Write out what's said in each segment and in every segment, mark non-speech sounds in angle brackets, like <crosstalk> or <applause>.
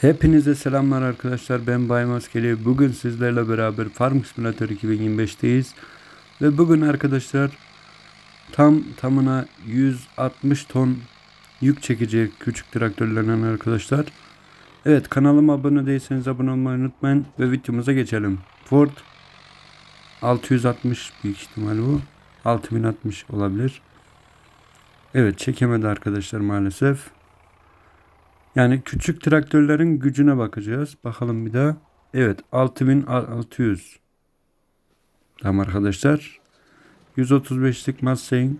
Hepinize selamlar arkadaşlar. Ben Bay Maskeli. Bugün sizlerle beraber Farm Simulator 2025'teyiz. Ve bugün arkadaşlar tam tamına 160 ton yük çekecek küçük traktörlerden arkadaşlar. Evet kanalıma abone değilseniz abone olmayı unutmayın ve videomuza geçelim. Ford 660 büyük ihtimal bu. 6060 olabilir. Evet çekemedi arkadaşlar maalesef. Yani küçük traktörlerin gücüne bakacağız. Bakalım bir daha. Evet 6600. Tamam arkadaşlar. 135'lik Mustang.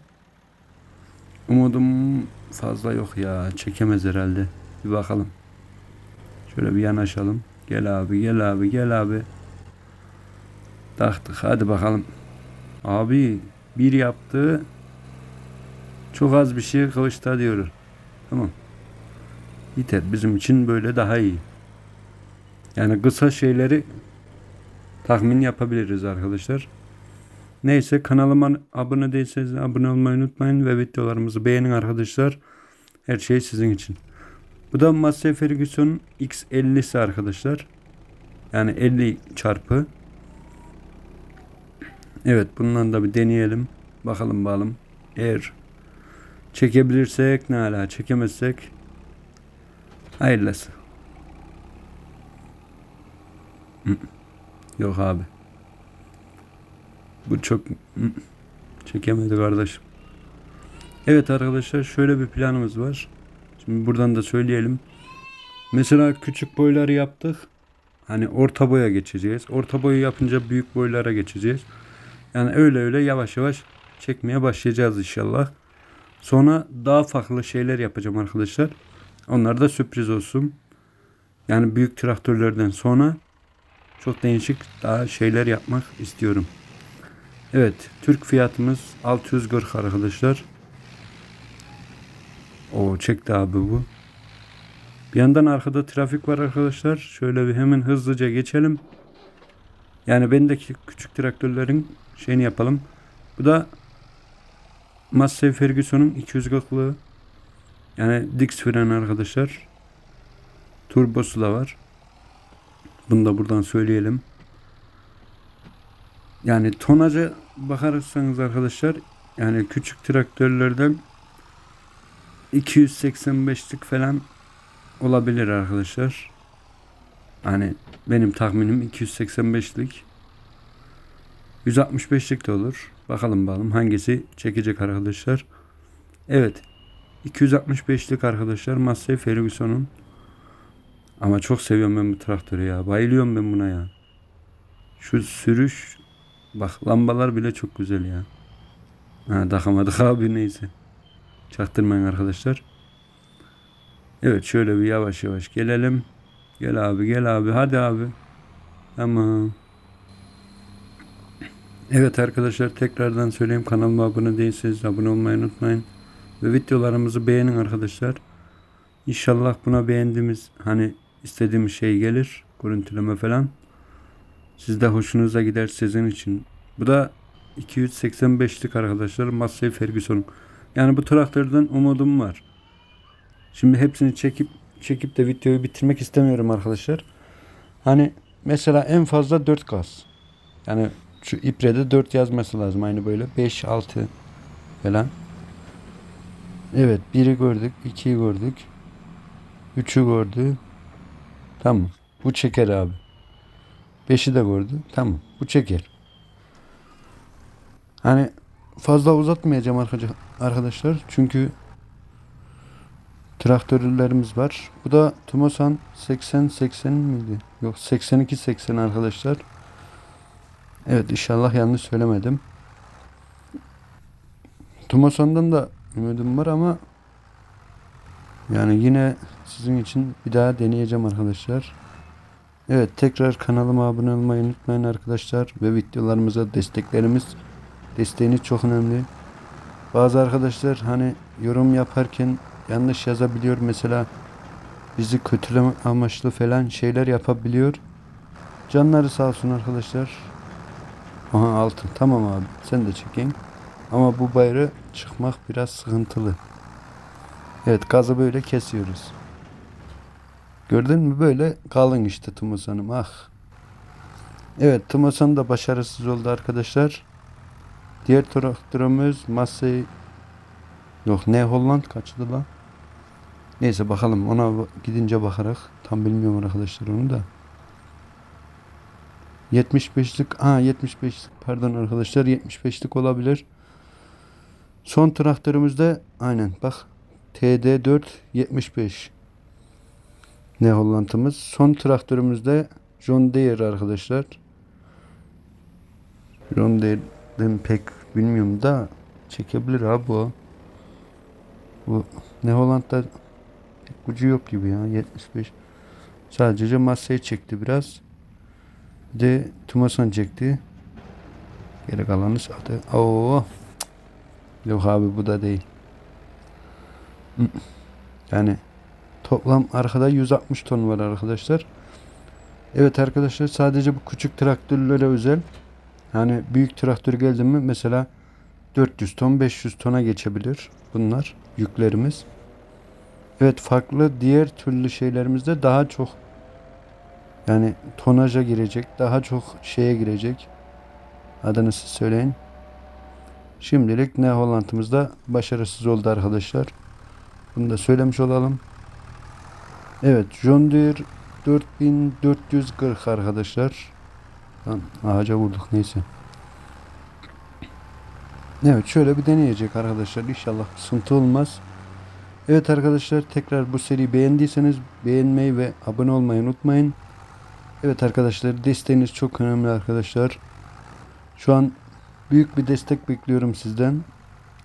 Umudum fazla yok ya. Çekemez herhalde. Bir bakalım. Şöyle bir yanaşalım. Gel abi gel abi gel abi. Taktık hadi bakalım. Abi bir yaptı. Çok az bir şey kılıçta diyor. Tamam. Yeter bizim için böyle daha iyi. Yani kısa şeyleri tahmin yapabiliriz arkadaşlar. Neyse kanalıma abone değilseniz abone olmayı unutmayın ve videolarımızı beğenin arkadaşlar. Her şey sizin için. Bu da Massey Ferguson X50'si arkadaşlar. Yani 50 çarpı. Evet bundan da bir deneyelim. Bakalım bakalım. Eğer çekebilirsek ne ala çekemezsek Hayırlısı. Yok abi. Bu çok çekemedi kardeşim. Evet arkadaşlar şöyle bir planımız var. Şimdi buradan da söyleyelim. Mesela küçük boyları yaptık. Hani orta boya geçeceğiz. Orta boyu yapınca büyük boylara geçeceğiz. Yani öyle öyle yavaş yavaş çekmeye başlayacağız inşallah. Sonra daha farklı şeyler yapacağım arkadaşlar. Onlar da sürpriz olsun. Yani büyük traktörlerden sonra çok değişik daha şeyler yapmak istiyorum. Evet, Türk fiyatımız 640 arkadaşlar. O çekti abi bu. Bir yandan arkada trafik var arkadaşlar. Şöyle bir hemen hızlıca geçelim. Yani bendeki küçük traktörlerin şeyini yapalım. Bu da Massey Ferguson'un 240'lı yani Dix fren arkadaşlar. Turbosu da var. Bunu da buradan söyleyelim. Yani tonaca bakarsanız arkadaşlar yani küçük traktörlerden 285'lik falan olabilir arkadaşlar. Hani benim tahminim 285'lik. 165'lik de olur. Bakalım bakalım hangisi çekecek arkadaşlar. Evet 265'lik arkadaşlar Massey Ferguson'un. Ama çok seviyorum ben bu traktörü ya. Bayılıyorum ben buna ya. Şu sürüş bak lambalar bile çok güzel ya. Ha takamadık <laughs> abi neyse. Çaktırmayın arkadaşlar. Evet şöyle bir yavaş yavaş gelelim. Gel abi gel abi hadi abi. Tamam. Evet arkadaşlar tekrardan söyleyeyim kanalıma abone değilseniz abone olmayı unutmayın. Ve videolarımızı beğenin arkadaşlar. İnşallah buna beğendiğimiz hani istediğimiz şey gelir. Görüntüleme falan. Siz de hoşunuza gider sizin için. Bu da 285'lik arkadaşlar. Massey Ferguson. Yani bu traktörden umudum var. Şimdi hepsini çekip çekip de videoyu bitirmek istemiyorum arkadaşlar. Hani mesela en fazla 4 gaz. Yani şu iprede 4 yazması lazım aynı böyle 5 6 falan. Evet biri gördük, ikiyi gördük. Üçü gördü. Tamam. Bu çeker abi. Beşi de gördü. Tamam. Bu çeker. Hani fazla uzatmayacağım arkadaşlar. Çünkü traktörlerimiz var. Bu da Tumosan 80-80 miydi? Yok 82-80 arkadaşlar. Evet inşallah yanlış söylemedim. Tumosan'dan da ümidim var ama yani yine sizin için bir daha deneyeceğim arkadaşlar. Evet tekrar kanalıma abone olmayı unutmayın arkadaşlar ve videolarımıza desteklerimiz desteğiniz çok önemli. Bazı arkadaşlar hani yorum yaparken yanlış yazabiliyor mesela bizi kötüleme amaçlı falan şeyler yapabiliyor. Canları sağ olsun arkadaşlar. Aha altın tamam abi sen de çekeyim. Ama bu bayrağı çıkmak biraz sıkıntılı. Evet gazı böyle kesiyoruz. Gördün mü böyle kalın işte Tumosan'ım ah. Evet Tumosan da başarısız oldu arkadaşlar. Diğer traktörümüz Massey Yok ne Holland kaçtı lan? Neyse bakalım ona gidince bakarak. Tam bilmiyorum arkadaşlar onu da. 75'lik ha 75'lik pardon arkadaşlar 75'lik olabilir. Son traktörümüzde aynen bak TD4 75 ne Holland'ımız. Son traktörümüzde John Deere arkadaşlar. John Deere'den pek bilmiyorum da çekebilir abi bu. Bu ne Holland'da pek gücü yok gibi ya 75. Sadece masayı çekti biraz. Bir de Tumason çekti. Geri kalanı sattı. Oo. Yok abi bu da değil. Yani toplam arkada 160 ton var arkadaşlar. Evet arkadaşlar sadece bu küçük traktörlere özel. Yani büyük traktör geldi mi mesela 400 ton 500 tona geçebilir bunlar yüklerimiz. Evet farklı diğer türlü şeylerimizde daha çok yani tonaja girecek daha çok şeye girecek. Adını siz söyleyin. Şimdilik ne Holland'ımızda başarısız oldu arkadaşlar. Bunu da söylemiş olalım. Evet John Deere 4440 arkadaşlar. Lan ağaca vurduk neyse. Evet şöyle bir deneyecek arkadaşlar. İnşallah bir sıkıntı olmaz. Evet arkadaşlar tekrar bu seriyi beğendiyseniz beğenmeyi ve abone olmayı unutmayın. Evet arkadaşlar desteğiniz çok önemli arkadaşlar. Şu an büyük bir destek bekliyorum sizden.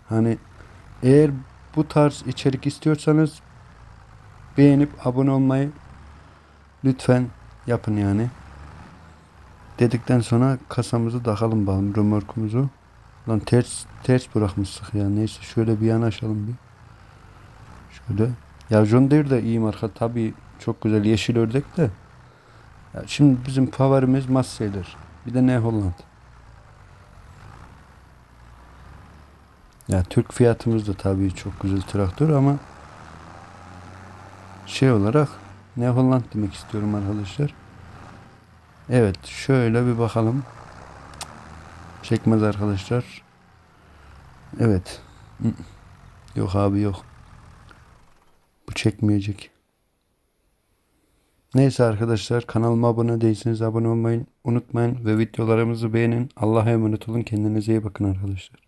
Hani eğer bu tarz içerik istiyorsanız beğenip abone olmayı lütfen yapın yani. Dedikten sonra kasamızı takalım bakalım römorkumuzu. Lan ters ters bırakmıştık ya. Neyse şöyle bir yanaşalım bir. Şöyle. Ya John Deere de iyi marka. Tabii çok güzel yeşil ördek de. Ya şimdi bizim favorimiz Massey'dir. Bir de ne Holland. Ya Türk fiyatımız da tabii çok güzel traktör ama şey olarak ne Holland demek istiyorum arkadaşlar. Evet şöyle bir bakalım. Çekmez arkadaşlar. Evet. Yok abi yok. Bu çekmeyecek. Neyse arkadaşlar kanalıma abone değilseniz abone olmayı unutmayın ve videolarımızı beğenin. Allah'a emanet olun. Kendinize iyi bakın arkadaşlar.